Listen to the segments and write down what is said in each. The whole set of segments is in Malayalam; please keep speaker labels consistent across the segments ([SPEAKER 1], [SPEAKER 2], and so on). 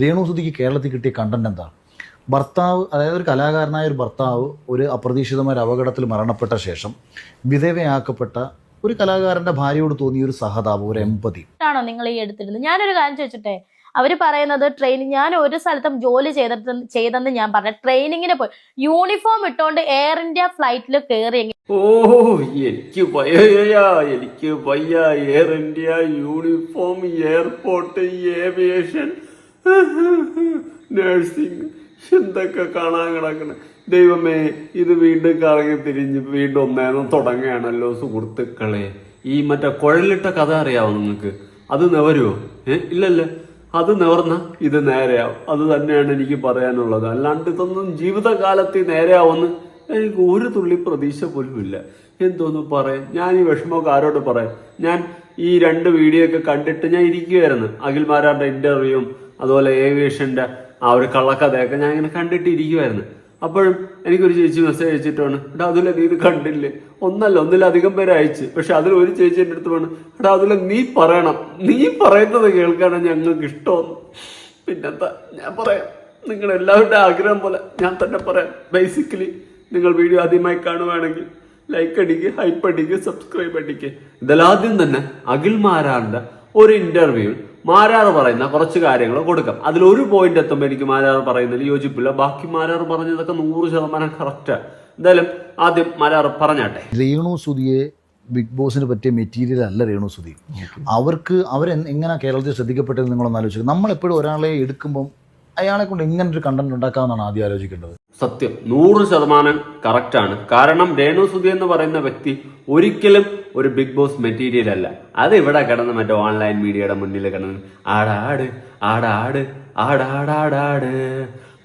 [SPEAKER 1] രേണു സുധിക്ക് കേരളത്തിൽ കിട്ടിയ കണ്ടന്റ് എന്താ? ഭർത്താവ് അതായത് ഒരു കലാകാരനായ ഒരു ഭർത്താവ് ഒരു അപ്രതീക്ഷിതമായ ഒരു അപകടത്തിൽ മരണപ്പെട്ട ശേഷം വിധവയാക്കപ്പെട്ട ഒരു കലാകാരന്റെ ഭാര്യയോട് തോന്നിയ ഒരു സഹതാപം ഒരു എമ്പതി
[SPEAKER 2] ആണോ നിങ്ങൾ ഈ എടുത്തിരുന്നത്? ഞാനൊരു കാര്യം ചോദിച്ചിട്ടെ അവർ പറയുന്നത് ട്രെയിനിങ് ഞാൻ ഒരു സ്ഥലത്തും ജോലി ചെയ്തിട്ട് ചെയ്തെന്ന് ഞാൻ പറഞ്ഞ ട്രെയിനിങ്ങിന് പോയി. യൂണിഫോം ഇട്ടുകൊണ്ട് എയർ ഇന്ത്യ ഫ്ലൈറ്റിൽ കയറി
[SPEAKER 3] ഓ എനിക്ക് പയ്യ എനിക്ക് പയ്യ Air India uniform airport aviation nursing എന്തൊക്കെ കാണാൻ കിടക്കണ. ദൈവമേ ഇത് വീണ്ടും കറങ്ങി തിരിഞ്ഞ് വീണ്ടും ഒന്നേന്ന് തുടങ്ങുകയാണല്ലോ സുഹൃത്തുക്കളെ. ഈ മറ്റേ കുഴലിട്ട കഥ അറിയാവോ നിങ്ങൾക്ക്? അത് നിവരുമോ ഏ ഇല്ലല്ല. അത് നിവർന്ന ഇത് നേരെയാവും. അത് തന്നെയാണ് എനിക്ക് പറയാനുള്ളത്. അല്ലാണ്ട് ഇതൊന്നും ജീവിതകാലത്ത് നേരെയാവുമെന്ന് എനിക്ക് ഒരു തുള്ളി പ്രതീക്ഷ പോലും ഇല്ല. എന്തോന്ന് പറയാൻ? ഞാൻ ഈ വിഷമമൊക്കെ ആരോട് പറയാം ഞാൻ ഈ രണ്ട് വീഡിയോ ഒക്കെ കണ്ടിട്ട് ഞാൻ ഇരിക്കുകയായിരുന്നു. അഖിൽമാരാരുടെ ഇന്റർവ്യൂവും അതുപോലെ ഏവിയേഷന്റെ ആ ഒരു കള്ളക്കഥയൊക്കെ ഞാൻ ഇങ്ങനെ കണ്ടിട്ടിരിക്കുമായിരുന്നു അപ്പോഴും എനിക്കൊരു ചേച്ചി മെസ്സേജ് അയച്ചിട്ടാണ് എടാ അതിലെ നീ ഇത് കണ്ടില്ലേ? ഒന്നല്ല ഒന്നിലധികം പേര് അയച്ച്. പക്ഷെ അതിൽ ഒരു ചേച്ചി എന്റെ അടുത്ത് വേണം എടാ അതിലെ നീ പറയണം. നീ പറയുന്നത് കേൾക്കാനാണ് ഞങ്ങൾക്ക് ഇഷ്ടമെന്ന് പിന്നെന്താ? ഞാൻ പറയാം. നിങ്ങൾ എല്ലാവരുടെ ആഗ്രഹം പോലെ ഞാൻ തന്നെ പറയാം. ബേസിക്കലി നിങ്ങൾ വീഡിയോ ആദ്യമായി കാണുവാണെങ്കിൽ ലൈക്ക് അടിക്കുക ഹൈപ്പ് അടിക്കുക സബ്സ്ക്രൈബ് അടിക്കുക ഇതിലാദ്യം തന്നെ അഖിൽ മാരാറിന്റെ ഒരു ഇന്റർവ്യൂ മാരാർ പറയുന്ന കുറച്ച് കാര്യങ്ങൾ കൊടുക്കാം. അതിലൊരു പോയിന്റ് എത്തുമ്പോൾ എനിക്ക് മാരാർ പറയുന്നതിൽ യോജിപ്പില്ല. ബാക്കി മാരാർ പറഞ്ഞതൊക്കെ നൂറ് ശതമാനം കറക്റ്റാണ് എന്തായാലും ആദ്യം മാരാർ പറഞ്ഞാട്ടെ.
[SPEAKER 1] രേണു സുതിയെ ബിഗ് ബോസിന് പറ്റിയ മെറ്റീരിയൽ അല്ല രേണു സുധി. അവർക്ക് അവർ എങ്ങനെ കേരളത്തിൽ ശ്രദ്ധിക്കപ്പെട്ടത് നിങ്ങളൊന്ന് ആലോചിക്കുക നമ്മളെപ്പോഴും ഒരാളെ എടുക്കുമ്പം അയാളെ കൊണ്ട് ഇങ്ങനെ ഒരു കണ്ടന്റ് ഉണ്ടാക്കാമെന്നാണ് ആദ്യം ആലോചിക്കേണ്ടത്.
[SPEAKER 3] സത്യം. നൂറ് ശതമാനം കറക്റ്റാണ് കാരണം രേണു സുധി എന്ന് പറയുന്ന വ്യക്തി ഒരിക്കലും ഒരു ബിഗ് ബോസ് മെറ്റീരിയൽ അല്ല. അത് ഇവിടെ കിടന്ന് മറ്റേ ഓൺലൈൻ മീഡിയയുടെ മുന്നിൽ കിടന്ന് ആടാട് ആടാട് ആടാടാടാട്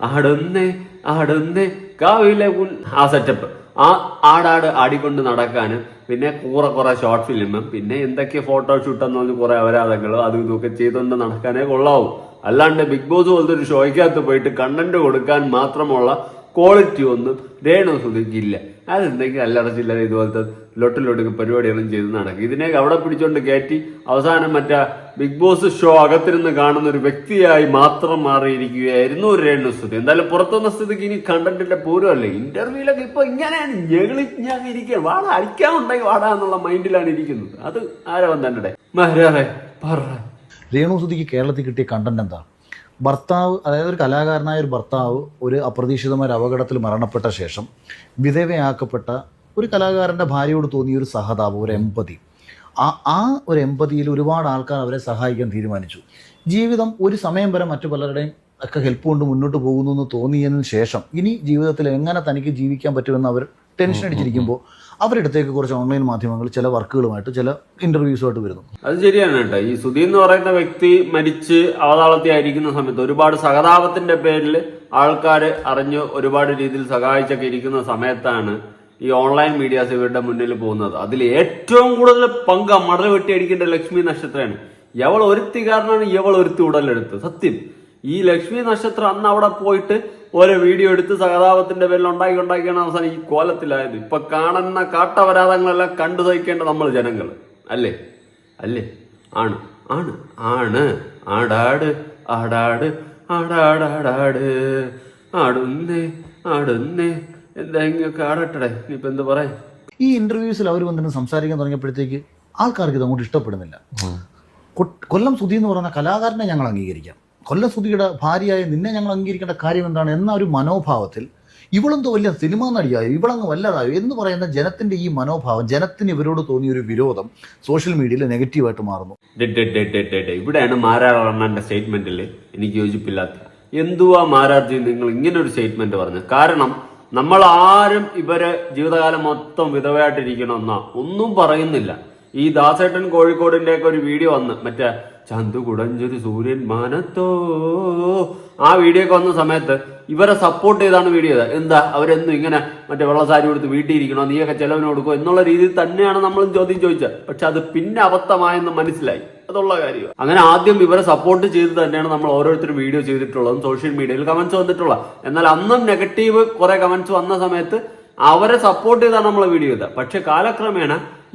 [SPEAKER 3] ആടുന്നേ ആടുന്നേ കാവിലെ ആ സെറ്റപ്പ് ആ ആടാട് ആടിക്കൊണ്ട് നടക്കാനും പിന്നെ കൂറെ കുറെ ഷോർട്ട് ഫിലിമും പിന്നെ എന്തൊക്കെ ഫോട്ടോഷൂട്ട് ഷൂട്ടെന്ന് പറഞ്ഞ് കുറെ അപരാധങ്ങളും അതും ഇതൊക്കെ ചെയ്തുകൊണ്ട് നടക്കാനേ കൊള്ളാവൂ. അല്ലാണ്ട് ബിഗ് ബോസ് പോലത്തെ ഒരു ഷോയ്ക്കകത്ത് പോയിട്ട് കണ്ടന്റ് കൊടുക്കാൻ മാത്രമുള്ള ക്വാളിറ്റി ഒന്നും രേണു സുധിക്കില്ല അതെന്തെങ്കിലും അല്ലറ ചില്ലറ ഇതുപോലത്തെ ലൊട്ടിലൊടുക്ക് പരിപാടികളും ചെയ്ത് നടക്കും. ഇതിനെ അവിടെ പിടിച്ചോണ്ട് കയറ്റി അവസാനം മറ്റേ ബിഗ് ബോസ് ഷോ അകത്തിരുന്ന് കാണുന്ന ഒരു വ്യക്തിയായി മാത്രം മാറിയിരിക്കുകയായിരുന്നു രേണു സുധി. എന്തായാലും പുറത്തുനിന്ന സ്ഥിതിക്ക് ഇനി കണ്ടന്റിന്റെ പൂരമല്ലേ? ഇന്റർവ്യൂലൊക്കെ ഇപ്പൊ ഇങ്ങനെയാണ് ഞാൻ ഇരിക്കുക വാട അടിക്കാനുണ്ടെങ്കിൽ വാടാ എന്നുള്ള മൈൻഡിലാണ് ഇരിക്കുന്നത്. അത് ആരവൻ തന്നെ മഹരാറെ പറ.
[SPEAKER 1] രേണു സുധിക്ക് കേരളത്തിൽ കിട്ടിയ കണ്ടന്റ് എന്താ? ഭർത്താവ് അതായത് ഒരു കലാകാരനായ ഒരു ഭർത്താവ് ഒരു അപ്രതീക്ഷിതമായ അപകടത്തിൽ മരണപ്പെട്ട ശേഷം വിധവയാക്കപ്പെട്ട ഒരു കലാകാരന്റെ ഭാര്യയോട് തോന്നിയ ഒരു സഹതാപം ഒരു എമ്പതി ആ ആ ഒരു എമ്പതിയിൽ ഒരുപാട് ആൾക്കാർ അവരെ സഹായിക്കാൻ തീരുമാനിച്ചു. ജീവിതം ഒരു സമയം വരെ മറ്റു പലരുടെയും ഒക്കെ ഹെൽപ്പ് കൊണ്ട് മുന്നോട്ട് പോകുന്നു എന്ന് തോന്നിയതിന് ശേഷം ഇനി ജീവിതത്തിൽ എങ്ങനെ തനിക്ക് ജീവിക്കാൻ പറ്റുമെന്ന് അവർ ടെൻഷൻ അടിച്ചിരിക്കുമ്പോൾ അവരുടെ അടുത്തേക്ക് കുറച്ച് ഓൺലൈൻ മാധ്യമങ്ങൾ ചില വർക്കുകളുമായിട്ട് ചില ഇന്റർവ്യൂസുമായിട്ട് വരുന്നു.
[SPEAKER 3] അത് ശരിയാണ് കേട്ടോ. ഈ സുധി എന്ന് പറയുന്ന വ്യക്തി മരിച്ച് അവതാളത്തി ആയിരിക്കുന്ന സമയത്ത് ഒരുപാട് സഹതാപത്തിന്റെ പേരിൽ ആൾക്കാർ അറിഞ്ഞ് ഒരുപാട് രീതിയിൽ സഹായിച്ചൊക്കെ ഇരിക്കുന്ന സമയത്താണ് ഈ ഓൺലൈൻ മീഡിയാസ് ഇവരുടെ മുന്നിൽ പോകുന്നത്. അതിൽ ഏറ്റവും കൂടുതൽ പങ്ക് മടൽ വെട്ടി അടിക്കേണ്ട ലക്ഷ്മി നക്ഷത്രമാണ് എവൾ ഒരുത്തി കാരണമാണ് എവൾ ഒരുത്തി ഉടലെടുത്ത് സത്യം. ഈ ലക്ഷ്മി നക്ഷത്രം അന്ന് അവിടെ പോയിട്ട് ഓരോ വീഡിയോ എടുത്ത് സഹതാപത്തിന്റെ പേരിൽ ഉണ്ടാക്കി ഉണ്ടാക്കിയാണ് അവസാനം ഈ കോലത്തിലായത്. ഇപ്പൊ കാണുന്ന കാട്ടപരാധങ്ങളെല്ലാം കണ്ടു സഹിക്കേണ്ട നമ്മൾ ജനങ്ങൾ അല്ലേ? അല്ലേ? ആണ്. ആണ്. ആണ്. ആടാട്. ആടാട്. ആടാടാടാട്. ആടുന്നേ. ആടുന്നേ. എന്തെങ്കിലും ആടട്ടെ ഇനിയിപ്പോ എന്ത് പറയാ?
[SPEAKER 1] ഈ ഇന്റർവ്യൂസിൽ അവർ വന്നിട്ട് സംസാരിക്കാൻ തുടങ്ങിയപ്പോഴത്തേക്ക് ആൾക്കാർക്ക് ഇത് അങ്ങോട്ട് ഇഷ്ടപ്പെടുന്നില്ല. കൊല്ലം സുധി എന്ന് പറയുന്ന കലാകാരനെ ഞങ്ങൾ അംഗീകരിക്കാം. കൊല്ലം സുധിയുടെ ഭാര്യയായ നിന്നെ ഞങ്ങൾ അംഗീകരിക്കേണ്ട കാര്യം എന്താണ് എന്ന ഒരു മനോഭാവത്തിൽ ഇവളെന്തോ വലിയ സിനിമാ നടിയായോ ഇവളങ്ങ് വല്ലതായോ എന്ന് പറയുന്ന ജനത്തിന്റെ ഈ മനോഭാവം ജനത്തിന് ഇവരോട് തോന്നിയ ഒരു വിരോധം സോഷ്യൽ മീഡിയയിൽ നെഗറ്റീവായിട്ട് മാറുന്നു.
[SPEAKER 3] ഇവിടെയാണ് മാരാറണ്ണന്റെ സ്റ്റേറ്റ്മെന്റിൽ എനിക്ക് യോജിപ്പില്ലാത്ത. എന്തുവാ മാരാർജി നിങ്ങൾ ഇങ്ങനെ ഒരു സ്റ്റേറ്റ്മെന്റ് പറഞ്ഞു? കാരണം നമ്മൾ ആരും ഇവർ ജീവിതകാലം മൊത്തം വിധവയായിട്ടിരിക്കണമെന്ന. ഒന്നും പറയുന്നില്ല. ഈ ദാസേട്ടൻ കോഴിക്കോടിന്റെ ഒക്കെ ഒരു വീഡിയോ വന്ന് മറ്റേ ചന്തു കുടഞ്ഞൊരു സൂര്യൻ മാനത്തോ. ആ വീഡിയോ ഒക്കെ വന്ന സമയത്ത് ഇവരെ സപ്പോർട്ട് ചെയ്താണ് വീഡിയോ എന്താ? അവരെന്നും ഇങ്ങനെ മറ്റേ വെള്ളസാരി കൊടുത്ത് വീട്ടിൽ ഇരിക്കണോ നീയൊക്കെ ചെലവിന് കൊടുക്കോ എന്നുള്ള രീതിയിൽ തന്നെയാണ് നമ്മളും ചോദ്യം ചോദിച്ചത്. പക്ഷെ അത് പിന്നെ അബദ്ധമായെന്ന് മനസ്സിലായി. അതുള്ള കാര്യം അങ്ങനെ ആദ്യം ഇവരെ സപ്പോർട്ട് ചെയ്ത് തന്നെയാണ് നമ്മൾ ഓരോരുത്തരും വീഡിയോ ചെയ്തിട്ടുള്ളതും സോഷ്യൽ മീഡിയയിൽ കമന്റ്സ് വന്നിട്ടുള്ള എന്നാൽ അന്നും നെഗറ്റീവ് കുറെ കമന്റ്സ് വന്ന സമയത്ത് അവരെ സപ്പോർട്ട് ചെയ്താണ് നമ്മൾ വീഡിയോ ചെയ്തത് പക്ഷെ കാലക്രമേണ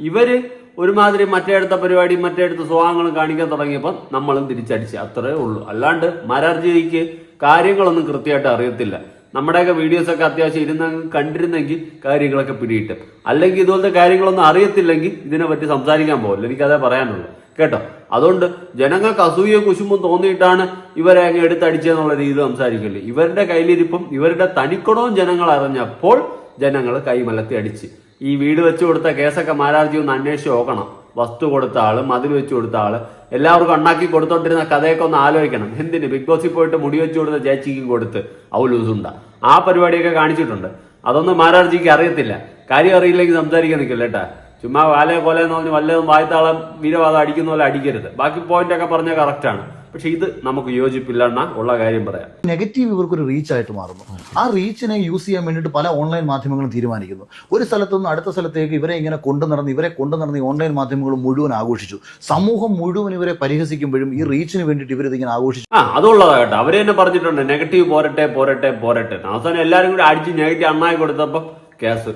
[SPEAKER 3] ഇവർ ഒരുമാതിരി മറ്റേടുത്ത പരിപാടി മറ്റേടുത്ത സ്വഭാവങ്ങളും കാണിക്കാൻ തുടങ്ങിയപ്പോൾ നമ്മളും തിരിച്ചടിച്ച്. അത്രേ ഉള്ളൂ. അല്ലാണ്ട് മാരാർജിക്ക് കാര്യങ്ങളൊന്നും കൃത്യമായിട്ട് അറിയത്തില്ല. നമ്മുടെയൊക്കെ വീഡിയോസൊക്കെ അത്യാവശ്യം ഇരുന്ന കണ്ടിരുന്നെങ്കിൽ കാര്യങ്ങളൊക്കെ പിടിയിട്ടും. അല്ലെങ്കിൽ ഇതുപോലത്തെ കാര്യങ്ങളൊന്നും അറിയത്തില്ലെങ്കിൽ ഇതിനെ പറ്റി സംസാരിക്കാൻ പോകില്ല. എനിക്കതേ പറയാനുള്ളൂ. കേട്ടോ? അതുകൊണ്ട് ജനങ്ങൾക്ക് അസൂയ കുശുമ്പും തോന്നിയിട്ടാണ് ഇവരെ അങ്ങ് എടുത്തടിച്ചെന്നുള്ള രീതിയിൽ സംസാരിക്കില്ലേ ഇവരുടെ കയ്യിലിരിപ്പും ഇവരുടെ തനിക്കുടവും ജനങ്ങൾ അറിഞ്ഞപ്പോൾ ജനങ്ങൾ കൈമലത്തി അടിച്ച്. ഈ വീട് വെച്ചു കൊടുത്ത കേസൊക്കെ മാരാർജി ഒന്ന് അന്വേഷിച്ച് നോക്കണം. വസ്തു കൊടുത്ത ആൾ മതിൽ വെച്ചു കൊടുത്ത ആൾ. എല്ലാവർക്കും ഉണ്ടാക്കി കൊടുത്തോണ്ടിരുന്ന കഥയൊക്കെ ഒന്ന് ആലോചിക്കണം. എന്തിന്? ബിഗ് ബോസിൽ പോയിട്ട് മുടി വെച്ചു കൊടുത്ത ചേച്ചിക്കും കൊടുത്ത് ഔലൂസുണ്ട ആ പരിപാടിയൊക്കെ കാണിച്ചിട്ടുണ്ട്. അതൊന്നും മാരാർജിക്ക് അറിയത്തില്ല. കാര്യം അറിയില്ലെങ്കിൽ സംസാരിക്കാൻ നിൽക്കില്ല കേട്ടാ. ചുമ്മാ വാലയെ എന്ന് പറഞ്ഞ് വല്ലതും വായത്താളം വീരവാദം അടിക്കുന്ന പോലെ അടിക്കരുത്. ബാക്കി പോയിന്റ് ഒക്കെ പറഞ്ഞാൽ കറക്റ്റാണ് പക്ഷെ ഇത് നമുക്ക് യോജിപ്പില്ല എന്നാ ഉള്ള കാര്യം പറയാം.
[SPEAKER 1] നെഗറ്റീവ് ഇവർക്കൊരു റീച്ച് ആയിട്ട് മാറുന്നു. ആ റീച്ചിനെ യൂസ് ചെയ്യാൻ വേണ്ടിയിട്ട് പല ഓൺലൈൻ മാധ്യമങ്ങളും തീരുമാനിക്കുന്നു. ഒരു സ്ഥലത്തു നിന്ന് അടുത്ത സ്ഥലത്തേക്ക് ഇവരെ ഇങ്ങനെ കൊണ്ടു നടന്ന് ഇവരെ കൊണ്ടു നടന്ന് ഈ ഓൺലൈൻ മാധ്യമങ്ങൾ മുഴുവൻ ആഘോഷിച്ചു. സമൂഹം മുഴുവൻ ഇവരെ പരിഹസിക്കുമ്പോഴും ഈ റീച്ചിന് വേണ്ടിയിട്ട് ഇവരിതിങ്ങനെ ആഘോഷിച്ചു.
[SPEAKER 3] ആ അതുള്ളതാ കേട്ടോ. അവരെ തന്നെ പറഞ്ഞിട്ടുണ്ട് നെഗറ്റീവ് പോരട്ടെ പോരട്ടെ പോരട്ടെ അവസാനം എല്ലാവരും കൂടി അടിച്ച് നെഗറ്റീവ് അണ്ണായി കൊടുത്തപ്പോ കേസ്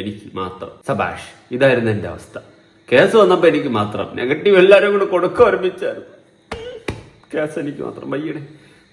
[SPEAKER 3] എനിക്ക് മാത്രം. സബാഷ് ഇതായിരുന്നു എന്റെ അവസ്ഥ. കേസ് വന്നപ്പോ എനിക്ക് മാത്രം. നെഗറ്റീവ് എല്ലാരും കൂടെ കൊടുക്ക ഒരുമിച്ചായിരുന്നു. കേസ് എനിക്ക് മാത്രം. വയ്യടെ.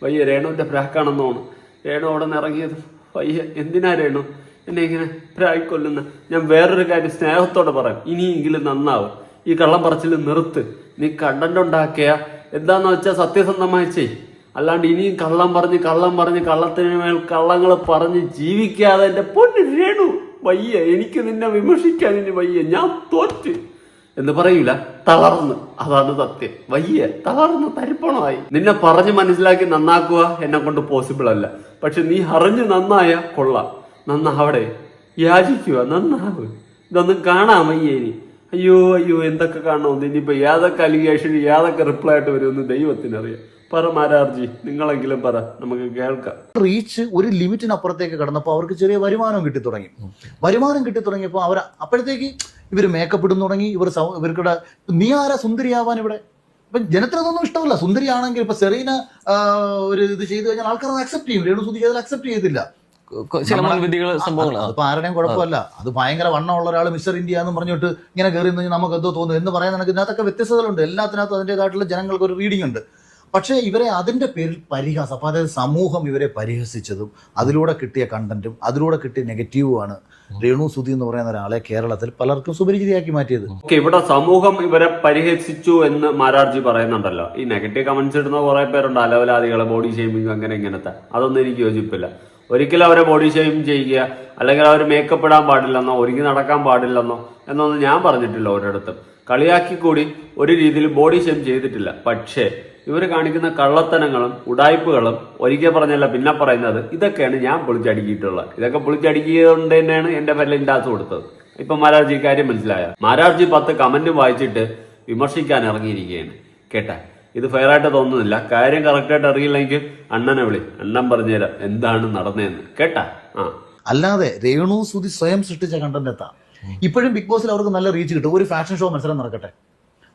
[SPEAKER 3] വയ്യ രേണുവിന്റെ പ്രാക്കാണെന്നോണ്. രേണു അവിടെ നിന്ന് ഇറങ്ങിയത്. വയ്യ എന്തിനാ രേണു? എന്നെ ഇങ്ങനെ പ്രായിക്കൊല്ലുന്ന ഞാൻ വേറൊരു കാര്യം സ്നേഹത്തോടെ പറയാം. ഇനിയെങ്കിലും നന്നാവും. ഈ കള്ളം പറച്ചിൽ നിർത്ത്. നീ കണ്ടന്റ് ഉണ്ടാക്കിയ. എന്താന്ന് വെച്ചാൽ സത്യസന്ധമായി ചെയ് അല്ലാണ്ട് ഇനിയും കള്ളം പറഞ്ഞ് കള്ളം പറഞ്ഞ് കള്ളത്തിന് മേൽ കള്ളങ്ങൾ പറഞ്ഞ് ജീവിക്കാതെ എന്റെ പൊന്നു രേണു. വയ്യ എനിക്ക് നിന്നെ വിമർശിക്കാൻ ഇനി വയ്യ. ഞാൻ തോറ്റ്. എന്ന് പറയൂല. തളർന്ന്. അതാണ് സത്യം. വയ്യ തളർന്ന് തരിപ്പണമായി. നിന്നെ പറഞ്ഞ് മനസ്സിലാക്കി നന്നാക്കുക എന്നെ കൊണ്ട് പോസിബിൾ അല്ല. പക്ഷെ നീ അറിഞ്ഞ് നന്നായ കൊള്ളാം. നന്നാവടെ. യാചിക്കുക. നന്നാവ്. ഇതൊന്നും കാണാൻ വയ്യ ഇനി. അയ്യോ അയ്യോ എന്തൊക്കെ കാണണമെന്ന്? ഇനിയിപ്പോ ഏതൊക്കെ അലിഗേഷൻ ഏതൊക്കെ റിപ്ലൈ ആയിട്ട് വരുമെന്ന് ദൈവത്തിനറിയാം. പറ മാരാർജി നിങ്ങളെങ്കിലും പറ നമുക്ക് കേൾക്കാം.
[SPEAKER 1] റീച്ച് ഒരു ലിമിറ്റിനപ്പുറത്തേക്ക് കടന്നപ്പോൾ അവർക്ക് ചെറിയ വരുമാനം കിട്ടി തുടങ്ങി. വരുമാനം കിട്ടി തുടങ്ങിയപ്പോൾ അവർ അപ്പോഴത്തേക്ക് ഇവർ മേക്കപ്പ് ഇടുന്നു തുടങ്ങി ഇവർ ഇവർക്കിടെ നീ ആരാ സുന്ദരിയാവാൻ ഇവിടെ. ഇപ്പം ജനത്തിനതൊന്നും ഇഷ്ടമല്ല. സുന്ദരിയാണെങ്കിൽ ഇപ്പൊ സെറീന ഒരു ഇത് ചെയ്തു കഴിഞ്ഞാൽ ആൾക്കാർ അത് അക്സെപ്റ്റ് ചെയ്യും. രേണു സുതി ചെയ്താൽ അക്സെപ്റ്റ് ചെയ്തില്ല.
[SPEAKER 4] ചില മുൻവിധികൾ
[SPEAKER 1] അതിപ്പോ ആരുടെയും കുഴപ്പമല്ല. അത് ഭയങ്കര വണ്ണമുള്ള ഒരാൾ മിസ്റ്റർ ഇന്ത്യ എന്ന് പറഞ്ഞിട്ട് ഇങ്ങനെ കയറി നമുക്ക് എന്തോ തോന്നുന്നു. എന്ന് പറയാൻ നമുക്ക് ഇതിനകത്തൊക്കെ വ്യത്യസ്തതകളുണ്ട്. എല്ലാത്തിനകത്തും അതിന്റെതായിട്ടുള്ള ജനങ്ങൾക്ക് ഒരു റീഡിംഗ് ഉണ്ട്. പക്ഷേ ഇവരെ അതിന്റെ പേരിൽ പരിഹാസം അപ്പോൾ അതായത് സമൂഹം ഇവരെ പരിഹസിച്ചതും അതിലൂടെ കിട്ടിയ കണ്ടന്റും അതിലൂടെ കിട്ടിയ നെഗറ്റീവുമാണ് രേണു സുധി എന്ന് പറയുന്ന ഒരാളെ കേരളത്തിൽ പലർക്കും സുപരിചിതയാക്കി മാറ്റിയത്.
[SPEAKER 3] ഓക്കെ ഇവിടെ സമൂഹം ഇവരെ പരിഹസിച്ചു എന്ന് മാരാർജി പറയുന്നുണ്ടല്ലോ. ഈ നെഗറ്റീവ് കമന്റ്സ് ഇടുന്ന കുറെ പേരുണ്ട്. അലവലാദികൾ ബോഡി ഷെയ്മിങ് അങ്ങനെ ഇങ്ങനത്തെ. അതൊന്നും എനിക്ക് യോജിപ്പില്ല. ഒരിക്കലും അവരെ ബോഡി ഷെയിം ചെയ്യുക അല്ലെങ്കിൽ അവർ മേക്കപ്പ് ഇടാൻ പാടില്ലെന്നോ ഒരുങ്ങി നടക്കാൻ പാടില്ലെന്നോ എന്നൊന്നും ഞാൻ പറഞ്ഞിട്ടില്ല ഒരിടത്തും കളിയാക്കി കൂടി ഒരു രീതിയിൽ ബോഡി ഷെയിം ചെയ്തിട്ടില്ല. പക്ഷേ ഇവർ കാണിക്കുന്ന കള്ളത്തനങ്ങളും ഉടായ്പകളും ഒരിക്കൽ പറഞ്ഞല്ല പിന്നെ പറയുന്നത് ഇതൊക്കെയാണ് ഞാൻ പൊളിച്ചടുക്കിയിട്ടുള്ളത്. ഇതൊക്കെ പൊളിച്ചടുക്കിയതുകൊണ്ട് തന്നെയാണ് എന്റെ പേരിൽ ഇൻഡാസ് കൊടുത്തത്. ഇപ്പൊ മാരാർജി കാര്യം മനസ്സിലായ? മാരാർജി പത്ത് കമന്റ് വായിച്ചിട്ട് വിമർശിക്കാൻ ഇറങ്ങിയിരിക്കുകയാണ്. കേട്ടാ? ഇത് ഫെയർ ആയിട്ട് തോന്നുന്നില്ല. കാര്യം കറക്റ്റായിട്ട് അറിയില്ലെങ്കിൽ അണ്ണനെ വിളി. അണ്ണൻ പറഞ്ഞുതരാം എന്താണ് നടന്നതെന്ന്. കേട്ടാ? ആ.
[SPEAKER 1] അല്ലാതെ രേണു സുതി സ്വയം സൃഷ്ടിച്ച കണ്ടന്റ് എത്താം. ഇപ്പോഴും ബിഗ് ബോസിൽ അവർക്ക് നല്ല റീച്ച് കിട്ടും. ഒരു ഫാഷൻ ഷോ മത്സരം നടക്കട്ടെ.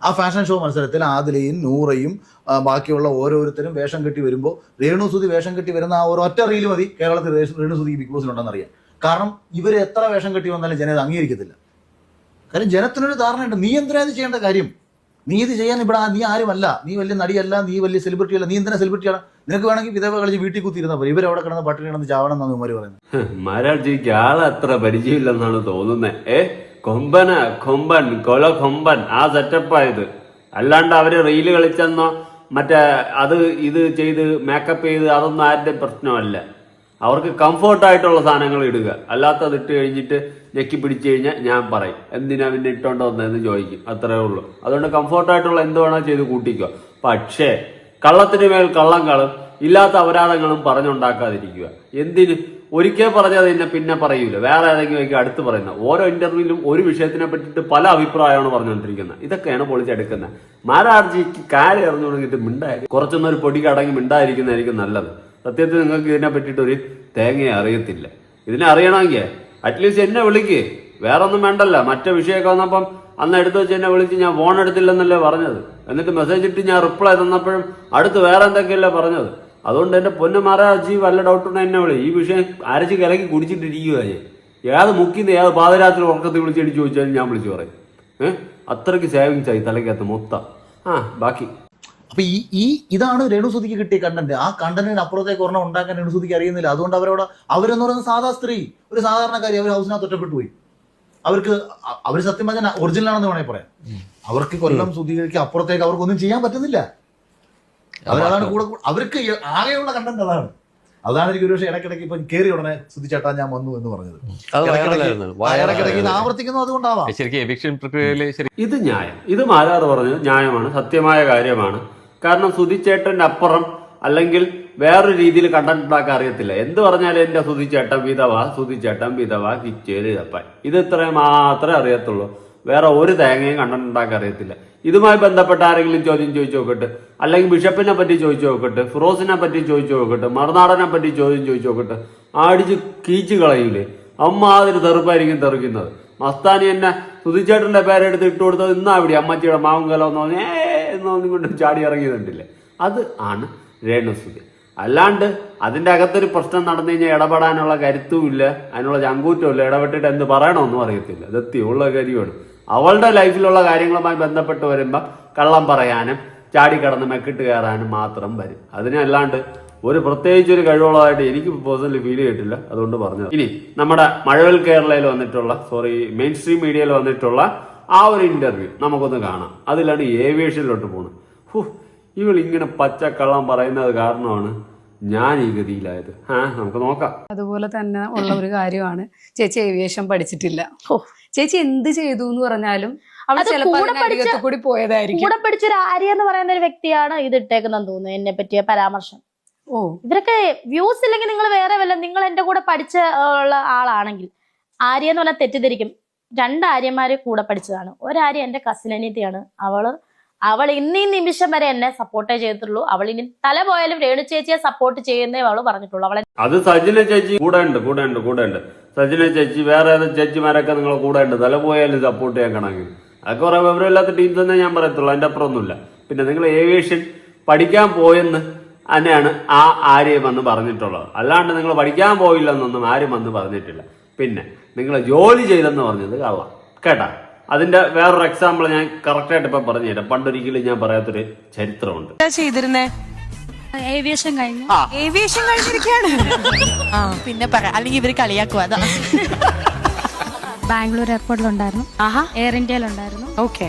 [SPEAKER 1] ആ ഫാഷൻ ഷോ മത്സരത്തിൽ ആദിലയും നൂറയും ബാക്കിയുള്ള ഓരോരുത്തരും വേഷം കെട്ടി വരുമ്പോൾ രേണുസുതി വേഷം കെട്ടി വരുന്ന ആ ഒരു ഒറ്റ റീൽ മതി കേരളത്തിൽ രേണുസുതി ബിഗ് ബോസിലുണ്ടെന്നറിയാം കാരണം ഇവർ എത്ര വേഷം കെട്ടി വന്നാലും ജനത അംഗീകരിക്കത്തില്ല. കാര്യം ജനത്തിനൊരു ധാരണയുണ്ട്. നീ എന്തിനാ ഇത് ചെയ്യേണ്ട കാര്യം? നീ ഇത് ചെയ്യാൻ ഇവിടെ നീ ആരുമല്ല. നീ വലിയ നടിയല്ല നീ വലിയ സെലിബ്രിറ്റി അല്ല. നീ എന്തിനാ സെലിബ്രിറ്റിയാണ് നിനക്ക് വേണമെങ്കിൽ വിധവ കളിച്ച് വീട്ടിൽ കുത്തിയിരുന്നാൽ പോലെ ഇവരവിടെ കിടന്ന് പട്ടിണി കിടന്ന് ചാവണം എന്നാണ് ഇവന്മാർ പറയുന്നത്.
[SPEAKER 3] മാരാർജിക്ക് ആളെ ആളത്ര പരിചയമില്ലെന്നാണ് തോന്നുന്നത് ഏ? കൊമ്പന കൊമ്പൻ കൊല കൊമ്പൻ. ആ സെറ്റപ്പായത് അല്ലാണ്ട് അവർ റീൽ കളിച്ചെന്നോ മറ്റേ അത് ഇത് ചെയ്ത് മേക്കപ്പ് ചെയ്ത് അതൊന്നും ആരുടെ പ്രശ്നമല്ല. അവർക്ക് കംഫർട്ടായിട്ടുള്ള സാധനങ്ങൾ ഇടുക. അല്ലാത്തത് ഇട്ട് കഴിഞ്ഞിട്ട് ഞെക്കി പിടിച്ചു കഴിഞ്ഞാൽ ഞാൻ പറയും എന്തിനാ പിന്നെ ഇട്ടോണ്ട് വന്നതെന്ന് ചോദിക്കും. അത്രേ ഉള്ളൂ. അതുകൊണ്ട് കംഫർട്ടായിട്ടുള്ള എന്ത് വേണോ ചെയ്ത് കൂട്ടിക്കോ. പക്ഷേ കള്ളത്തിന് മേൽ കള്ളങ്ങളും ഇല്ലാത്ത അപരാധങ്ങളും പറഞ്ഞുണ്ടാക്കാതിരിക്കുക. എന്തിന്? ഒരിക്കൽ പറഞ്ഞത് തന്നെ പിന്നെ പറയൂല. വേറെ ഏതെങ്കിലും ആയിരിക്കും അടുത്ത് പറയുന്നത് ഓരോ ഇന്റർവ്യൂവിലും ഒരു വിഷയത്തിനെ പറ്റിയിട്ട് പല അഭിപ്രായമാണ് പറഞ്ഞുകൊണ്ടിരിക്കുന്നത്. ഇതൊക്കെയാണ് പൊളിച്ചെടുക്കുന്നത് മാരാർജിക്ക് കാര്യം അറിഞ്ഞു തുടങ്ങിയിട്ട് മിണ്ടായി കുറച്ചൊന്നും ഒരു പൊടി കടങ്ങി മിണ്ടായിരിക്കുന്നതായിരിക്കും നല്ലത്. സത്യത്തിൽ നിങ്ങൾക്ക് ഇതിനെ പറ്റിയിട്ട് ഒരു തേങ്ങയെ അറിയത്തില്ല. ഇതിനെ അറിയണമെങ്കിൽ അറ്റ്ലീസ്റ്റ് എന്നെ വിളിക്ക്. വേറെ ഒന്നും വേണ്ടല്ല. മറ്റേ വിഷയമൊക്കെ വന്നപ്പം അന്ന് എടുത്തു വെച്ച് എന്നെ വിളിച്ച് ഞാൻ ഫോൺ എടുത്തില്ലെന്നല്ലേ പറഞ്ഞത്. എന്നിട്ട് മെസ്സേജ് ഇട്ട് ഞാൻ റിപ്ലൈ തന്നപ്പോഴും അടുത്ത് വേറെ എന്തൊക്കെയല്ലേ പറഞ്ഞത്? അതുകൊണ്ട് എന്റെ പൊന്നു മാറാജി വല്ല ഡൗട്ടുണ്ടെങ്കിൽ എന്നെ വിളി. ഈ വിഷയം അരച്ച് കലക്കി കുടിച്ചിട്ടിരിക്കുക ഞാൻ. ഏത് മുക്കിന്ന് ഏത് പാതിരാത്രി ഉറക്കത്തിൽ വിളിച്ചടിച്ച് ചോദിച്ചാലും ഞാൻ വിളിച്ചു പറയും. ഏഹ് അത്രയ്ക്ക് സേവിങ്സ് ആയി തലയ്ക്കകത്ത് മൊത്തം. ആ ബാക്കി.
[SPEAKER 1] അപ്പൊ ഈ ഈ ഇതാണ് രേണുസുതിക്ക് കിട്ടിയ കണ്ടന്റ് ആ കണ്ടന്റിന് അപ്പുറത്തേക്ക് ഒരെണ്ണം ഉണ്ടാക്കാൻ രേണുസുതിക്ക് അറിയുന്നില്ല. അതുകൊണ്ട് അവരോട് അവരെന്ന് പറയുന്ന സാധാ സ്ത്രീ. ഒരു സാധാരണക്കാരി അവർ ഹൗസിനകത്ത് ഒറ്റപ്പെട്ടു പോയി. അവർക്ക് അവർ അവർ സത്യം പറഞ്ഞാൽ ഒറിജിനൽ ആണെന്ന് വേണമെങ്കിൽ പറയാം. അവർക്ക് കൊല്ലം സുതികൾക്ക് അപ്പുറത്തേക്ക് അവർക്കൊന്നും ചെയ്യാൻ പറ്റുന്നില്ല. അവരതാണ് കൂടെ അവർക്ക് ആകെയുള്ള കണ്ടന്റ് അതാണ്. അതാണ് എനിക്ക് ഒരുപക്ഷെ ഇടയ്ക്കിടയ്ക്ക് ഇപ്പം കയറി ഉടനെ സുധിച്ചേട്ടാ ഞാൻ വന്നു എന്ന് പറഞ്ഞത്.
[SPEAKER 4] അത്
[SPEAKER 1] ഇടയ്ക്കിടയ്ക്ക്
[SPEAKER 4] വൈറലായിരുന്നു.
[SPEAKER 1] ആ, ഇടയ്ക്കിടയ്ക്ക് ഇത്
[SPEAKER 4] വൈറലായിരുന്നു.
[SPEAKER 1] ആവർത്തിക്കുന്നത് അതുകൊണ്ടാവാം.
[SPEAKER 4] ശരിക്കും എവിക്ഷൻ
[SPEAKER 3] ഇത് ന്യായം. ഇത് മാതാവ് പറഞ്ഞത് ന്യായമാണ് സത്യമായ കാര്യമാണ്. കാരണം സുധിച്ചേട്ടന്റെ അപ്പുറം അല്ലെങ്കിൽ വേറൊരു രീതിയിൽ കണ്ടന്റ് ഉണ്ടാക്കാൻ അറിയത്തില്ല. എന്ത് പറഞ്ഞാലും എന്റെ സുധിച്ചേട്ടൻ വിധവ സുധിച്ചേട്ടൻ വിധവ കിച്ചേരി തപ്പാൻ ഇത് ഇത്രയും മാത്രമേ അറിയത്തുള്ളൂ. വേറെ ഒരു തേങ്ങയും കണ്ടിട്ടുണ്ടാക്കാൻ അറിയത്തില്ല. ഇതുമായി ബന്ധപ്പെട്ട ആരെങ്കിലും ചോദ്യം ചോദിച്ചു നോക്കട്ടെ. അല്ലെങ്കിൽ ബിഷപ്പിനെ പറ്റി ചോദിച്ചു നോക്കട്ടെ ഫിറോസിനെ പറ്റി ചോദിച്ചു നോക്കട്ടെ മറുനാടനെ പറ്റി ചോദ്യം ചോദിച്ചു നോക്കട്ടെ അടിച്ച് കീച്ച് കളയൂലേ അമ്മാതിരി തെറുപ്പായിരിക്കും തെറുക്കുന്നത്. മസ്താനി എന്നെ സുതിച്ചേട്ടന്റെ പേരെടുത്ത് ഇട്ട് കൊടുത്തത് ഇന്നാ ഇവിടെ അമ്മച്ചിയുടെ മാവുങ്കലം എന്ന് പറഞ്ഞ് ഏ എന്ന് പറഞ്ഞുകൊണ്ട് ചാടി ഇറങ്ങിയതുണ്ടല്ലേ? അത് ആണ് രേണുസുതി അല്ലാണ്ട് അതിന്റെ അകത്തൊരു പ്രശ്നം നടന്നു കഴിഞ്ഞാൽ ഇടപെടാനുള്ള കരുത്തുമില്ല അതിനുള്ള ചങ്കൂറ്റവും ഇല്ല. ഇടപെട്ടിട്ട് എന്ത് പറയണമെന്നും അറിയത്തില്ല. ഇതെത്തിയുള്ള കാര്യമാണ്. അവളുടെ ലൈഫിലുള്ള കാര്യങ്ങളുമായി ബന്ധപ്പെട്ട് വരുമ്പോൾ കള്ളം പറയാനും ചാടിക്കടന്ന് മെക്കിട്ട് കയറാനും മാത്രം വരും. അതിനല്ലാണ്ട് ഒരു പ്രത്യേകിച്ച് ഒരു കഴിവുള്ളതായിട്ട് എനിക്ക് പേഴ്സണലി ഫീൽ ചെയ്തിട്ടില്ല. അതുകൊണ്ട് പറഞ്ഞത്. ഇനി നമ്മുടെ മഴവിൽ കേരളയിൽ വന്നിട്ടുള്ള സോറി മെയിൻ സ്ട്രീം മീഡിയയിൽ വന്നിട്ടുള്ള ആ ഒരു ഇന്റർവ്യൂ നമുക്കൊന്ന് കാണാം. അതിലാണ് ഏവിയേഷനിലോട്ട് പോകുന്നത് ഹു ഇവൾ ഇങ്ങനെ പച്ചക്കള്ളം പറയുന്നത് കാരണമാണ് ഞാൻ ഈ ഗതിയിലായത്. ആ നമുക്ക് നോക്കാം.
[SPEAKER 5] അതുപോലെ തന്നെ ഉള്ള ഒരു കാര്യമാണ്. ചേച്ചി ഏവിയേഷൻ പഠിച്ചിട്ടില്ല.
[SPEAKER 2] ഓ.
[SPEAKER 5] ചേച്ചി എന്ത് ചെയ്തു എന്ന് പറഞ്ഞാലും അവൾ ചിലപ്പോൾ
[SPEAKER 2] കൂടെ
[SPEAKER 5] കൂടി പോയതായിരിക്കും.
[SPEAKER 2] കൂടെ പിടിച്ചൊരു ആര്യ എന്ന് പറയുന്ന ഒരു വ്യക്തിയാണ് ഇത് ഇട്ടേക്കുന്നതെന്ന് തോന്നുന്നു എന്നെ പറ്റിയ പരാമർശം.
[SPEAKER 5] ഓ.
[SPEAKER 2] ഇവരൊക്കെ വ്യൂസ് ഇല്ലെങ്കിൽ നിങ്ങൾ വേറെ വല്ല നിങ്ങൾ എന്റെ കൂടെ പഠിച്ച ഉള്ള ആളാണെങ്കിൽ ആര്യ എന്ന് പറഞ്ഞാൽ തെറ്റിദ്ധരിക്കും. രണ്ട് ആര്യന്മാര് കൂടെ പഠിച്ചതാണ്. ഒരാര്യ എന്റെ കസിൻ അനിയത്തിയാണ്. അവൾ അവൾ ഇന്നീ നിമിഷം വരെ എന്നെ സപ്പോർട്ടേ ചെയ്തിട്ടുള്ളൂ. അവൾ ഇനി തല പോയാലും രേണു ചേച്ചിയെ സപ്പോർട്ട് ചെയ്യുന്നേ അവൾ പറഞ്ഞിട്ടുള്ളൂ. അവളെ
[SPEAKER 3] അത് സജിന ചേച്ചി കൂടെ ഉണ്ട് കൂടെ ഉണ്ട് കൂടെ ഉണ്ട്. സജിന ജഡ്ജി വേറെ ഏത് ചേച്ചിമാരൊക്കെ നിങ്ങളെ കൂടെ ഉണ്ട്. തല പോയാലും സപ്പോർട്ട് ചെയ്യാൻ കണങ്ങി അതൊക്കെ കുറെ വിവരമില്ലാത്ത ടീം തന്നെ ഞാൻ പറയത്തുള്ളൂ. അതിന്റെ അപ്പുറമൊന്നുമില്ല. പിന്നെ നിങ്ങൾ ഏവിയേഷൻ പഠിക്കാൻ പോയെന്ന് തന്നെയാണ് ആ ആര്യം വന്ന് പറഞ്ഞിട്ടുള്ളത്. അല്ലാണ്ട് നിങ്ങൾ പഠിക്കാൻ പോയില്ലെന്നൊന്നും ആരും വന്ന് പറഞ്ഞിട്ടില്ല. പിന്നെ നിങ്ങൾ ജോലി ചെയ്തെന്ന് പറഞ്ഞത് കള്ളം. കേട്ടാ? അതിന്റെ വേറൊരു എക്സാമ്പിൾ ഞാൻ കറക്റ്റായിട്ട് ഇപ്പൊ പറഞ്ഞുതരാം പണ്ടൊരിക്കലും ഞാൻ പറയാത്തൊരു ചരിത്രമുണ്ട്.
[SPEAKER 6] ചെയ്തിരുന്നേ?
[SPEAKER 7] ഏവിയേഷൻ കഴിഞ്ഞു.
[SPEAKER 6] ഏവിയേഷൻ കഴിഞ്ഞിരിക്കുകയാണ് ആ പിന്നെ പറ അല്ലെങ്കിൽ ഇവർ കളിയാക്കുക അതാ.
[SPEAKER 7] ബാംഗ്ലൂർ എയർപോർട്ടിലുണ്ടായിരുന്നു.
[SPEAKER 6] ആഹാ.
[SPEAKER 7] എയർ ഇന്ത്യയിലുണ്ടായിരുന്നു
[SPEAKER 6] ഓക്കെ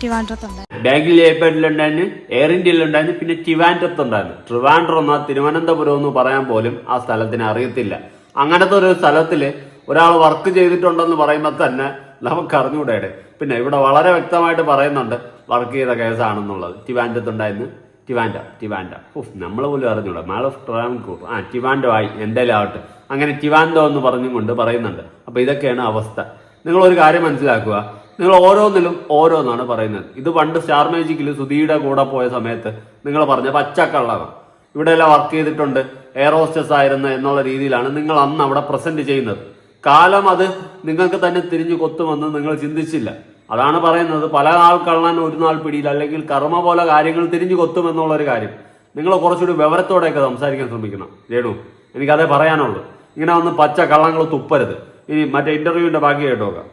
[SPEAKER 7] ട്രിവാൻഡ്രത്തുണ്ടായിരുന്നു.
[SPEAKER 3] ബാംഗ്ലൂർ എയർപോർട്ടിലുണ്ടായിരുന്നു എയർ ഇന്ത്യയിലുണ്ടായിരുന്നു പിന്നെ ടിവാൻഡ്രത്ത് ഉണ്ടായിരുന്നു ട്രിവാൻഡ്രം എന്നാ തിരുവനന്തപുരം എന്ന് പറയാൻ പോലും ആ സ്ഥലത്തിന് അറിയത്തില്ല. അങ്ങനത്തെ ഒരു സ്ഥലത്തിൽ ഒരാൾ വർക്ക് ചെയ്തിട്ടുണ്ടെന്ന് പറയുമ്പോൾ തന്നെ നമുക്ക് അറിഞ്ഞുകൂടെ പിന്നെ ഇവിടെ വളരെ വ്യക്തമായിട്ട് പറയുന്നുണ്ട് വർക്ക് ചെയ്ത കേസാണെന്നുള്ളത്. ട്രിവാൻഡ്രത്തുണ്ടായിരുന്നു ടിവാൻഡ ടിവാൻഡ ഓഹ് നമ്മൾ പോലും അറിഞ്ഞൂടാ. മാൾ ഓഫ് ട്രാവൻകൂർ ആ ടിവാൻഡോ ആയി. എന്തായാലും ആവട്ടെ. അങ്ങനെ ടിവാൻഡോ എന്ന് പറഞ്ഞുകൊണ്ട് പറയുന്നുണ്ട്. അപ്പോൾ ഇതൊക്കെയാണ് അവസ്ഥ. നിങ്ങൾ ഒരു കാര്യം മനസ്സിലാക്കുക. നിങ്ങൾ ഓരോന്നിലും ഓരോന്നാണ് പറയുന്നത്. ഇത് പണ്ട് സ്റ്റാർ മാജിക്കിൽ സുധിയുടെ കൂടെ പോയ സമയത്ത് നിങ്ങൾ പറഞ്ഞ പച്ചക്കള്ളകം ഇവിടെ എല്ലാം വർക്ക് ചെയ്തിട്ടുണ്ട്. എയർ ഹോസ്റ്റസ് ആയിരുന്നു എന്നുള്ള രീതിയിലാണ് നിങ്ങൾ അന്ന് അവിടെ പ്രസന്റ് ചെയ്യുന്നത്. കാലം അത് നിങ്ങൾക്ക് തന്നെ തിരിഞ്ഞു കൊത്തുമെന്ന് നിങ്ങൾ ചിന്തിച്ചില്ല. അതാണ് പറയുന്നത് പല നാൾ കള്ളൻ ഒരു നാൾ പിടിയിൽ അല്ലെങ്കിൽ കർമ്മ പോലെ കാര്യങ്ങൾ തിരിഞ്ഞു കൊത്തും ഒരു കാര്യം. നിങ്ങൾ കുറച്ചുകൂടി വിവരത്തോടെയൊക്കെ സംസാരിക്കാൻ ശ്രമിക്കണം. രേണു എനിക്കതേ പറയാനുള്ളൂ. ഇങ്ങനെ ഒന്ന് പച്ച കള്ളങ്ങൾ തുപ്പരുത്. ഇനി മറ്റേ ഇന്റർവ്യൂവിന്റെ ബാക്കി കേട്ടോ നോക്കാം.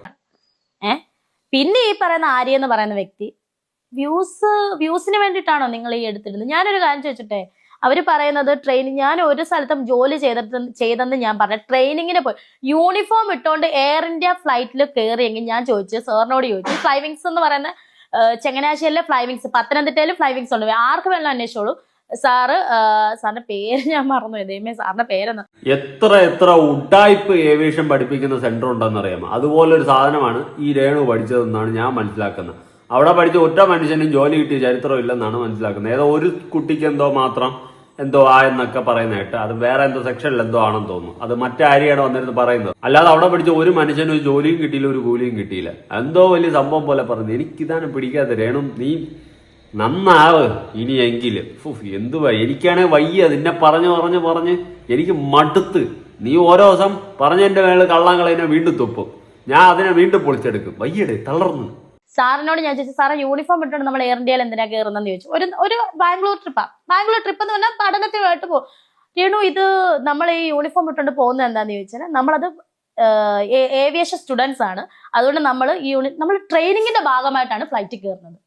[SPEAKER 2] പിന്നെ ഈ പറയുന്ന ആര്യ എന്ന് പറയുന്ന വ്യക്തി വ്യൂസ് വ്യൂസിന് വേണ്ടിയിട്ടാണോ നിങ്ങൾ ഈ എടുത്തിരുന്നത്? ഞാനൊരു കാര്യം ചോദിച്ചിട്ടെ അവർ പറയുന്നത് ട്രെയിനിങ് ഞാൻ ഒരു സ്ഥലത്തും ജോലി ചെയ്തിട്ട് ചെയ്തെന്ന് ഞാൻ പറഞ്ഞു. ട്രെയിനിങ്ങിന് പോയി. യൂണിഫോം ഇട്ടുകൊണ്ട് എയർ ഇന്ത്യ ഫ്ലൈറ്റിൽ കയറിയെങ്കിൽ ഞാൻ ചോദിച്ചു സാറിനോട് ചോദിച്ചു ഫ്ലൈവിങ്സ് എന്ന് പറയുന്ന ചങ്ങനാശ്ശേരിയിലെ ഫ്ലൈവിങ്സ് പത്തനംതിട്ടയിൽ ഫ്ലൈവിങ്സ് ഉണ്ട് ആർക്ക് വേണം അന്വേഷിച്ചോളൂ. സാറ് സാറിന്റെ പേര് ഞാൻ മറന്നു ഇതേമേ സാറിന്റെ പേരെന്ന്.
[SPEAKER 3] എത്ര എത്ര ഉഡായ്പ് ഏവിയേഷൻ പഠിപ്പിക്കുന്ന സെന്റർ ഉണ്ടെന്ന് അതുപോലെ ഒരു സാധനമാണ് ഈ രേണു പഠിച്ചതെന്നാണ് ഞാൻ മനസ്സിലാക്കുന്നത്. അവിടെ പഠിച്ച ഒറ്റ മനുഷ്യനും ജോലി കിട്ടിയ ചരിത്രം ഇല്ലെന്നാണ് മനസ്സിലാക്കുന്നത്. ഏതോ ഒരു കുട്ടിക്ക് എന്തോ മാത്രം എന്തോ ആ എന്നൊക്കെ പറയുന്ന കേട്ട് അത് വേറെ എന്തോ സെക്ഷനിൽ എന്തോ ആണെന്ന് തോന്നുന്നു. അത് മറ്റേ ആരെയാണ് വന്നിരുന്ന് പറയുന്നത്. അല്ലാതെ അവിടെ പഠിച്ച ഒരു മനുഷ്യനും ഒരു ജോലിയും കിട്ടിയില്ല ഒരു കൂലിയും കിട്ടിയില്ല. എന്തോ വലിയ സംഭവം പോലെ പറഞ്ഞു എനിക്കിതാണ് പിടിക്കാത്ത രേണു നീ നന്നാവ് ഇനിയെങ്കിലും. ഫുഫ്, എന്തുവാ? എനിക്കാണെങ്കിൽ വയ്യ നിന്നെ പറഞ്ഞു പറഞ്ഞു പറഞ്ഞ് എനിക്ക് മടുത്ത്. നീ ഓരോ ദിവസം പറഞ്ഞതിന്റെ മേളിൽ കള്ളാങ്കളെ വീണ്ടും തുപ്പും. ഞാൻ അതിനെ വീണ്ടും പൊളിച്ചെടുക്കും. വയ്യടേ തളർന്നു.
[SPEAKER 2] സാറിനോട് ഞാൻ ചോദിച്ചു സാറേ യൂണിഫോം ഇട്ടുകൊണ്ട് നമ്മൾ എയർ ഇന്ത്യയിൽ എന്തിനാ കയറുന്നതെന്ന് ചോദിച്ചു. ഒരു ഒരു ബാംഗ്ലൂർ ട്രിപ്പാ ബാംഗ്ലൂർ ട്രിപ്പ് എന്ന് പറഞ്ഞാൽ പഠനത്തിനായിട്ട് പോകും രേണു ഇത് നമ്മൾ ഈ യൂണിഫോം ഇട്ടുകൊണ്ട് പോകുന്നത് എന്താന്ന് ചോദിച്ചാൽ നമ്മളത് ഏവിയേഷൻ സ്റ്റുഡൻസ് ആണ്. അതുകൊണ്ട് നമ്മൾ ഈ യൂണി നമ്മൾ ട്രെയിനിങ്ങിന്റെ ഭാഗമായിട്ടാണ് ഫ്ലൈറ്റ് കയറുന്നത്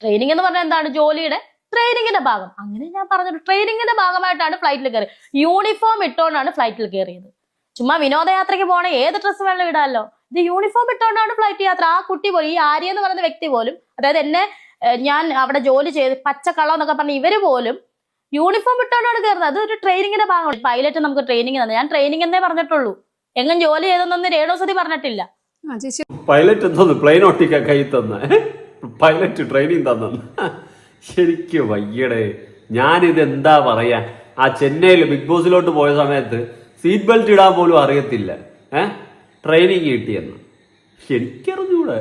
[SPEAKER 2] ട്രെയിനിങ് എന്ന് പറഞ്ഞാൽ എന്താണ്? ജോലിയുടെ ട്രെയിനിങ്ങിന്റെ ഭാഗം. അങ്ങനെ ഞാൻ പറഞ്ഞത് ട്രെയിനിങ്ങിന്റെ ഭാഗമായിട്ടാണ് ഫ്ലൈറ്റിൽ കയറി യൂണിഫോം ഇട്ടുകൊണ്ടാണ് ഫ്ലൈറ്റിൽ കയറിയത് ചുമ്മാ വിനോദയാത്രയ്ക്ക് പോകണേ ഏത് ഡ്രസ്സ് വേണം ഇടാമല്ലോ ഇത് യൂണിഫോം ഇട്ടുകൊണ്ടാണ് ഫ്ലൈറ്റ് യാത്ര. ആ കുട്ടി പോലും ഈ ആര്യ എന്ന് പറയുന്ന വ്യക്തി പോലും അതായത് എന്നെ ഞാൻ അവിടെ ജോലി ചെയ്ത് പച്ചക്കള്ളം എന്നൊക്കെ പറഞ്ഞ ഇവർ പോലും യൂണിഫോം ഇട്ടുകൊണ്ടാണ് കയറുന്നത്. അത് ഒരു ട്രെയിനിങ്ങിന്റെ ഭാഗമാണ്. പൈലറ്റ് നമുക്ക് ട്രെയിനിങ് തന്നെ. ഞാൻ ട്രെയിനിങ് എന്നേ പറഞ്ഞിട്ടുള്ളൂ. എങ്ങും ജോലി ചെയ്തെന്നൊന്നും രേണുസതി പറഞ്ഞിട്ടില്ല.
[SPEAKER 3] പൈലറ്റ് എന്തോന്ന്? പ്ലെയിൻ ഒട്ടിക്കാൻ കൈ തന്ന. പൈലറ്റ് ട്രെയിനിങ് തന്ന ശരിക്കും വയ്യടേ. ഞാനിത് എന്താ പറയാ? ആ ചെന്നൈയിൽ ബിഗ് ബോസിലോട്ട് പോയ സമയത്ത് സീറ്റ് ബെൽറ്റ് ഇടാൻ പോലും അറിയത്തില്ല. ഏ? ട്രെയിനിങ് കിട്ടിയെന്ന്. എനിക്കറിഞ്ഞൂടെ.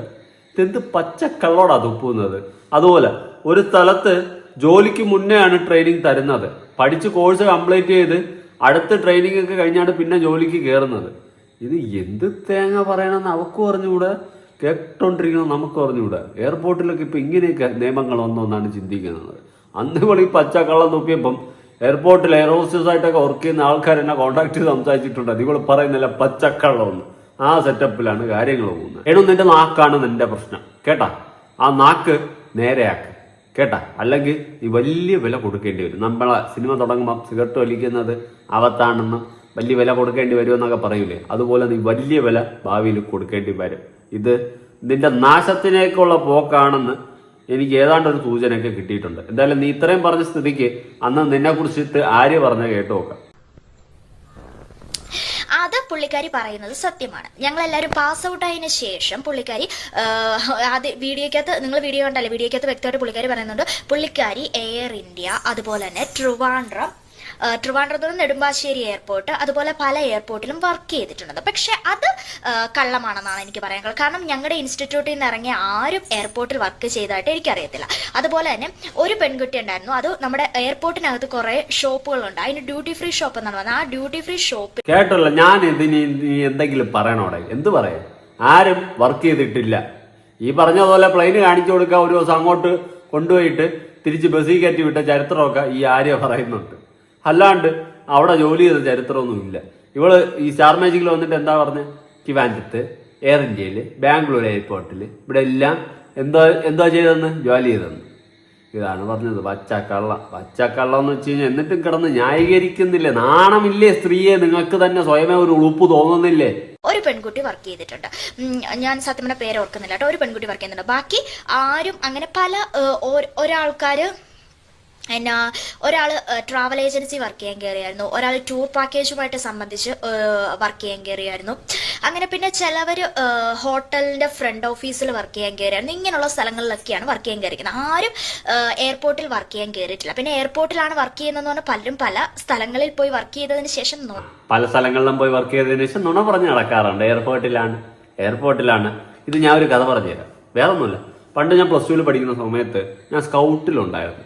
[SPEAKER 3] ഇതെന്ത് പച്ചക്കള്ളോടാ തുപ്പുന്നത്. അതുപോലെ ഒരു സ്ഥലത്ത് ജോലിക്ക് മുന്നെയാണ് ട്രെയിനിങ് തരുന്നത്. പഠിച്ച് കോഴ്സ് കംപ്ലീറ്റ് ചെയ്ത് അടുത്ത ട്രെയിനിങ് ഒക്കെ കഴിഞ്ഞാണ് പിന്നെ ജോലിക്ക് കയറുന്നത് ഇത് എന്ത് തേങ്ങ പറയണമെന്ന് അവക്കും അറിഞ്ഞുകൂടെ കേട്ടോണ്ടിരിക്കണം നമുക്ക് അറിഞ്ഞുകൂടെ എയർപോർട്ടിലൊക്കെ ഇപ്പൊ ഇങ്ങനെയൊക്കെ നിയമങ്ങൾ ഒന്നൊന്നാണ് ചിന്തിക്കുന്നത്. അന്ന് ഇപ്പോൾ ഈ പച്ചക്കള്ളം തുപ്പിയപ്പം എയർപോർട്ടിൽ എയർ ഹോസ്റ്റേഴ്സ് ആയിട്ടൊക്കെ വർക്ക് ചെയ്യുന്ന ആൾക്കാർ എന്നെ കോൺടാക്ട് ചെയ്ത് സംസാരിച്ചിട്ടുണ്ട്. അതിവൾ പറയുന്നില്ല പച്ചക്കള്ളം ആ സെറ്റപ്പിലാണ് കാര്യങ്ങൾ പോകുന്നത്. എണു നിന്റെ നാക്കാണ് നിന്റെ പ്രശ്നം. കേട്ടാ? ആ നാക്ക് നേരെയാക്ക്. കേട്ടാ? അല്ലെങ്കിൽ നീ വലിയ വില കൊടുക്കേണ്ടി വരും. നമ്മളെ സിനിമ തുടങ്ങുമ്പോൾ സിഗരറ്റ് വലിക്കുന്നത് അവത്താണെന്നും വലിയ വില കൊടുക്കേണ്ടി വരുമെന്നൊക്കെ പറയൂലേ? അതുപോലെ നീ വലിയ വില ഭാവിയിൽ കൊടുക്കേണ്ടി വരും. ഇത് നിന്റെ നാശത്തിനേക്കുള്ള പോക്കാണെന്ന് എനിക്ക് ഏതാണ്ട് ഒരു സൂചനയൊക്കെ കിട്ടിയിട്ടുണ്ട്. എന്തായാലും നീ ഇത്രയും പറഞ്ഞ സ്ഥിതിക്ക് അന്ന് നിന്നെ കുറിച്ചിട്ട് ആര്യ പറഞ്ഞ കേട്ടു നോക്കാം.
[SPEAKER 8] അത് പുള്ളിക്കാരി പറയുന്നത് സത്യമാണ്. ഞങ്ങൾ എല്ലാവരും പാസ് ഔട്ട് ആയതിനു ശേഷം പുള്ളിക്കാരി അത് വീഡിയോക്കകത്ത് നിങ്ങൾ വീഡിയോ കണ്ടല്ലേ വീഡിയോക്കകത്ത് വ്യക്തമായിട്ട് പുള്ളിക്കാരി പറയുന്നുണ്ട് പുള്ളിക്കാരി എയർ ഇന്ത്യ അതുപോലെ തന്നെ ട്രിവാൻഡ്രം ട്രിവാൻഡ്രത്ത് നെടുമ്പാശ്ശേരി എയർപോർട്ട് അതുപോലെ പല എയർപോർട്ടിലും വർക്ക് ചെയ്തിട്ടുണ്ട് പക്ഷെ അത് കള്ളമാണെന്നാണ് എനിക്ക് പറയാനുള്ളത് കാരണം ഞങ്ങളുടെ ഇൻസ്റ്റിറ്റ്യൂട്ടിൽ നിന്ന് ഇറങ്ങിയ ആരും എയർപോർട്ടിൽ വർക്ക് ചെയ്തതായിട്ട് എനിക്കറിയത്തില്ല. അതുപോലെ തന്നെ ഒരു പെൺകുട്ടി ഉണ്ടായിരുന്നു. അത് നമ്മുടെ എയർപോർട്ടിനകത്ത് കുറേ ഷോപ്പുകളുണ്ട്. അതിന് ഡ്യൂട്ടി ഫ്രീ ഷോപ്പ് എന്നാണ് പറഞ്ഞത്. ആ ഡ്യൂട്ടി ഫ്രീ ഷോപ്പ്
[SPEAKER 3] കേട്ടല്ലോ ഞാൻ ഇതിന് എന്തെങ്കിലും പറയണോടെ? എന്ത് പറയാം? ആരും വർക്ക് ചെയ്തിട്ടില്ല. ഈ പറഞ്ഞ പോലെ പ്ലെയിന് കാണിച്ചു കൊടുക്കുക ഒരു ദിവസം അങ്ങോട്ട് കൊണ്ടുപോയിട്ട് തിരിച്ച് ബസ്സിൽ കയറ്റി വിട്ട ചരിത്രമൊക്കെ ഈ ആര്യ പറയുന്നുണ്ട്. അല്ലാണ്ട് അവിടെ ജോലി ചെയ്ത ചരിത്രമൊന്നുമില്ല. ഇവൾ ഈ സ്റ്റാർ മാജിക്കിൽ വന്നിട്ട് എന്താ പറഞ്ഞത് ട്രിവാൻഡ്രത്ത് എയർ ഇന്ത്യയിൽ ബാംഗ്ലൂർ എയർപോർട്ടിൽ ഇവിടെ എല്ലാം എന്താ എന്താ ചെയ്തെന്ന് ജോലി ചെയ്തെന്ന് ഇതാണ് പറഞ്ഞത് വച്ചക്കള്ള. വച്ചക്കള്ള എന്ന് വെച്ച് കഴിഞ്ഞാൽ എന്നിട്ടും കിടന്ന് ന്യായീകരിക്കുന്നില്ലേ? നാണമില്ലേ സ്ത്രീയെ? നിങ്ങൾക്ക് തന്നെ സ്വയമേ ഒരു ഉളുപ്പ് തോന്നുന്നില്ലേ?
[SPEAKER 8] ഒരു പെൺകുട്ടി വർക്ക് ചെയ്തിട്ടുണ്ട്. ഞാൻ സത്യം പേര് ഓർക്കുന്നില്ല കേട്ടോ. ഒരു പെൺകുട്ടി വർക്ക് ചെയ്യുന്നുണ്ട്. ബാക്കി ആരും അങ്ങനെ പല ഒരാൾക്കാര് എന്നാ ഒരാൾ ട്രാവൽ ഏജൻസി വർക്ക് ചെയ്യാൻ കയറിയായിരുന്നു ഒരാൾ ടൂർ പാക്കേജുമായിട്ട് സംബന്ധിച്ച് വർക്ക് ചെയ്യാൻ കയറിയായിരുന്നു അങ്ങനെ പിന്നെ ചിലവർ ഹോട്ടലിന്റെ ഫ്രണ്ട് ഓഫീസിൽ വർക്ക് ചെയ്യാൻ കയറിയായിരുന്നു ഇങ്ങനെയുള്ള സ്ഥലങ്ങളിലൊക്കെയാണ് വർക്ക് ചെയ്യാൻ കയറിയിരിക്കുന്നത് ആരും എയർപോർട്ടിൽ വർക്ക് ചെയ്യാൻ കയറിയിട്ടില്ല പിന്നെ എയർപോർട്ടിലാണ് വർക്ക് ചെയ്യുന്നതെന്ന് പറഞ്ഞാൽ പലരും പല സ്ഥലങ്ങളിൽ പോയി വർക്ക് ചെയ്തതിന് ശേഷം
[SPEAKER 3] പല സ്ഥലങ്ങളിലും പോയി വർക്ക് ചെയ്തതിന് ശേഷം നുണ പറഞ്ഞ് നടക്കാറുണ്ട്. എയർപോർട്ടിലാണ് എയർപോർട്ടിലാണ് ഇത് ഞാൻ ഒരു കഥ പറഞ്ഞുതരാം. വേറെ ഒന്നുമില്ല പണ്ട് ഞാൻ പ്ലസ് ടുവിൽ പഠിക്കുന്ന സമയത്ത് ഞാൻ സ്കൗട്ടിലുണ്ടായിരുന്നു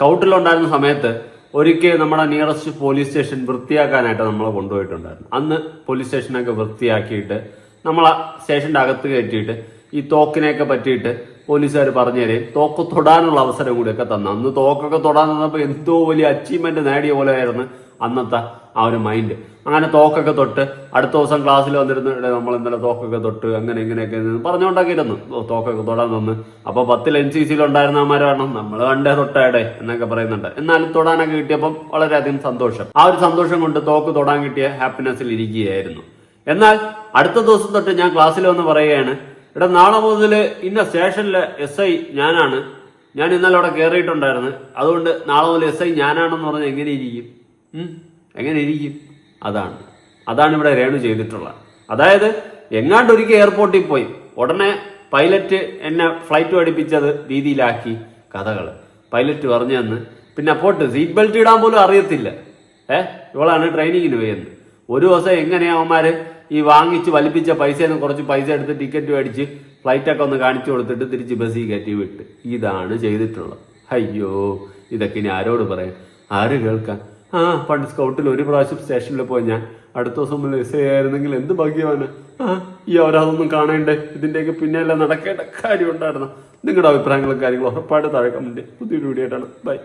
[SPEAKER 3] സ്കൗട്ടിലുണ്ടായിരുന്ന സമയത്ത് ഒരിക്കൽ നമ്മുടെ നിയറസ്റ്റ് പോലീസ് സ്റ്റേഷൻ വൃത്തിയാക്കാനായിട്ട് നമ്മളെ കൊണ്ടുപോയിട്ടുണ്ടായിരുന്നു. അന്ന് പോലീസ് സ്റ്റേഷനൊക്കെ വൃത്തിയാക്കിയിട്ട് നമ്മളെ സ്റ്റേഷന്റെ അകത്ത് കയറ്റിയിട്ട് ഈ തോക്കിനെയൊക്കെ പറ്റിയിട്ട് പോലീസുകാർ പറഞ്ഞു തരും. തോക്ക് തൊടാനുള്ള അവസരം കൂടിയൊക്കെ തന്നു. അന്ന് തോക്കൊക്കെ തൊടാൻ തന്നപ്പോൾ എന്തോ വലിയ അച്ചീവ്മെന്റ് നേടിയ പോലെ ആയിരുന്നു അന്നത്തെ ആ ഒരു മൈൻഡ് അങ്ങനെ തോക്കൊക്കെ തൊട്ട് അടുത്ത ദിവസം ക്ലാസ്സിൽ വന്നിരുന്നു നമ്മൾ ഇന്നലെ തോക്കൊക്കെ തൊട്ട് അങ്ങനെ ഇങ്ങനെയൊക്കെ പറഞ്ഞുകൊണ്ടാക്കിയിരുന്നു. തോക്കൊക്കെ തൊടാൻ തന്നു അപ്പൊ പത്തിൽ എൻ സി സിയിൽ ഉണ്ടായിരുന്നവന്മാരാണ് നമ്മൾ കണ്ടേ തൊട്ടേടെ എന്നൊക്കെ പറയുന്നുണ്ട്. എന്നാലും തൊടാനൊക്കെ കിട്ടിയപ്പം വളരെയധികം സന്തോഷം. ആ ഒരു സന്തോഷം കൊണ്ട് തോക്ക് തൊടാൻ കിട്ടിയ ഹാപ്പിനെസ്സിൽ ഇരിക്കുകയായിരുന്നു. എന്നാൽ അടുത്ത ദിവസം തൊട്ട് ഞാൻ ക്ലാസ്സിൽ വന്ന് പറയുകയാണ് ഇവിടെ നാളെ മുതൽ ഇന്ന സ്റ്റേഷനിലെ എസ് ഐ ഞാനാണ്. ഞാൻ ഇന്നലെ അവിടെ കയറിയിട്ടുണ്ടായിരുന്നു അതുകൊണ്ട് നാളെ മുതൽ എസ് ഐ ഞാനാണെന്ന് പറഞ്ഞാൽ എങ്ങനെ ഇരിക്കും? എങ്ങനെ ഇരിക്കും അതാണ്. അതാണ് ഇവിടെ രേണു ചെയ്തിട്ടുള്ളത്. അതായത് എങ്ങാണ്ട് ഒരിക്കൽ എയർപോർട്ടിൽ പോയി ഉടനെ പൈലറ്റ് എന്നെ ഫ്ലൈറ്റ് പഠിപ്പിച്ചത് രീതിയിലാക്കി കഥകൾ. പൈലറ്റ് പറഞ്ഞു തന്ന് പിന്നെ പോട്ട് സീറ്റ് ബെൽറ്റ് ഇടാൻ പോലും അറിയത്തില്ല. ഏ? ഇവളാണ് ട്രെയിനിങ്ങിന് പോയെന്ന്. ഒരു ദിവസം എങ്ങനെയാ അവന്മാര് ഈ വാങ്ങിച്ച് വലിപ്പിച്ച പൈസയിൽ നിന്ന് കുറച്ച് പൈസ എടുത്ത് ടിക്കറ്റ് മേടിച്ച് ഫ്ലൈറ്റൊക്കെ ഒന്ന് കാണിച്ചു കൊടുത്തിട്ട് തിരിച്ച് ബസ്സിൽ കയറ്റി വിട്ട്. ഇതാണ് ചെയ്തിട്ടുള്ളത്. അയ്യോ ഇതൊക്കെ ഇനി ആരോട് പറയാം ആര് കേൾക്കാൻ? ആ പണ്ട് സ്കൗട്ടിൽ ഒരു പ്രാവശ്യം സ്റ്റേഷനിൽ പോയി ഞാൻ. അടുത്ത ദിവസം ഐ ആയിരുന്നെങ്കിൽ എന്ത് ഭാഗ്യമാണ് ആ ഈ അവരതൊന്നും കാണേണ്ടേ? ഇതിന്റെയൊക്കെ പിന്നെയല്ല നടക്കേണ്ട കാര്യം ഉണ്ടായിരുന്നു. നിങ്ങളുടെ അഭിപ്രായങ്ങളും കാര്യങ്ങളും ഉറപ്പായിട്ട് താഴെ കമന്റ് പുതിയൊരു വീഡിയോ ആയിട്ടാണ്. ബൈ